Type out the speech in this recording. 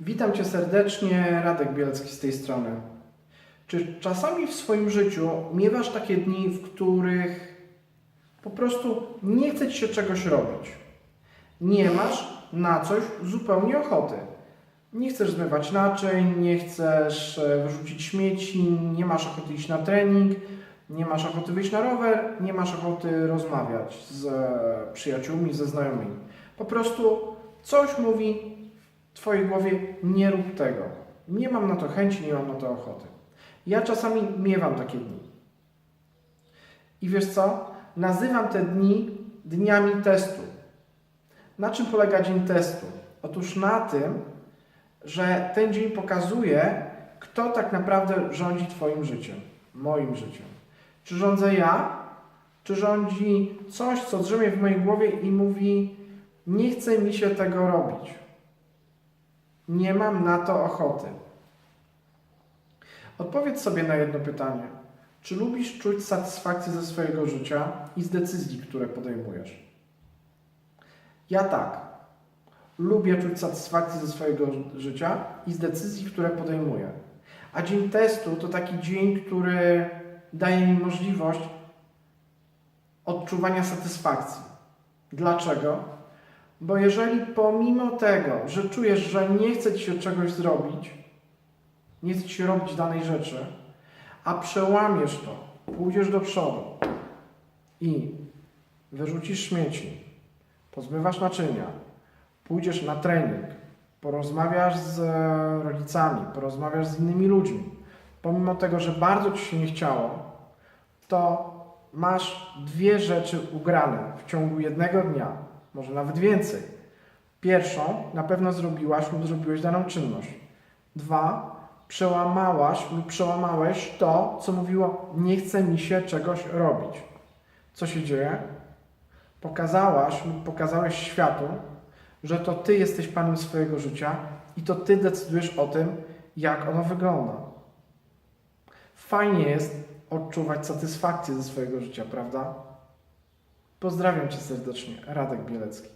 Witam Cię serdecznie, Radek Bielecki z tej strony. Czy czasami w swoim życiu miewasz takie dni, w których po prostu nie chce Ci się czegoś robić? Nie masz na coś zupełnie ochoty. Nie chcesz zmywać naczyń, nie chcesz e, wyrzucić śmieci, nie masz ochoty iść na trening, nie masz ochoty wyjść na rower, nie masz ochoty rozmawiać z e, przyjaciółmi, ze znajomymi. Po prostu coś mówi w Twojej głowie, nie rób tego. Nie mam na to chęci, nie mam na to ochoty. Ja czasami miewam takie dni. I wiesz co? Nazywam te dni dniami testu. Na czym polega dzień testu? Otóż na tym, że ten dzień pokazuje, kto tak naprawdę rządzi Twoim życiem, moim życiem. Czy rządzę ja, czy rządzi coś, co drzemie w mojej głowie i mówi: Nie chce mi się tego robić. Nie mam na to ochoty. Odpowiedz sobie na jedno pytanie. Czy lubisz czuć satysfakcję ze swojego życia i z decyzji, które podejmujesz? Ja tak. Lubię czuć satysfakcję ze swojego życia i z decyzji, które podejmuję. A dzień testu to taki dzień, który daje mi możliwość odczuwania satysfakcji. Dlaczego? Bo jeżeli pomimo tego, że czujesz, że nie chce ci się czegoś zrobić, nie chce ci się robić danej rzeczy, a przełamiesz to, pójdziesz do przodu i wyrzucisz śmieci, pozbywasz naczynia, pójdziesz na trening, porozmawiasz z e, rodzicami, porozmawiasz z innymi ludźmi, pomimo tego, że bardzo ci się nie chciało, to masz dwie rzeczy ugrane w ciągu jednego dnia, może nawet więcej. Pierwszą, na pewno zrobiłaś lub zrobiłeś daną czynność. Dwa, przełamałaś lub przełamałeś to, co mówiło, nie chce mi się czegoś robić. Co się dzieje? Pokazałaś lub pokazałeś światu, że to ty jesteś panem swojego życia i to ty decydujesz o tym, jak ono wygląda. Fajnie jest odczuwać satysfakcję ze swojego życia, prawda? Pozdrawiam cię serdecznie, Radek Bielecki.